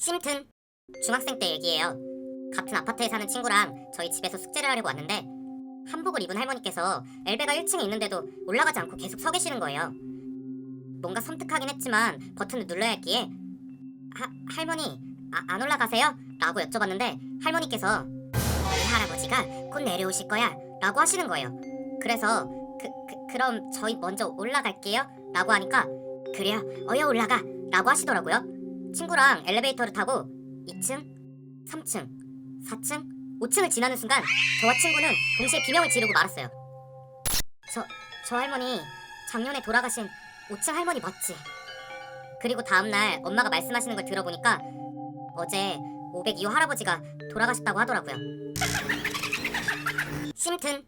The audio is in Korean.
심튼 중학생 때 얘기예요. 같은 아파트에 사는 친구랑 저희 집에서 숙제를 하려고 왔는데 한복을 입은 할머니께서 엘베가 1층에 있는데도 올라가지 않고 계속 서 계시는 거예요. 뭔가 섬뜩하긴 했지만 버튼을 눌러야 했기에 하, 할머니 아, 안 올라가세요? 라고 여쭤봤는데 할머니께서 우리 할아버지가 곧 내려오실 거야 라고 하시는 거예요. 그래서 그, 그, 그럼 저희 먼저 올라갈게요 라고 하니까 그래요 어여 올라가 라고 하시더라고요. 친구랑 엘리베이터를 타고 2층, 3층, 4층, 5층을 지나는 순간 저와 친구는 동시에 비명을 지르고 말았어요. 저, 저 할머니 작년에 돌아가신 5층 할머니 맞지? 그리고 다음날 엄마가 말씀하시는 걸 들어보니까 어제 502호 할아버지가 돌아가셨다고 하더라고요. 심튼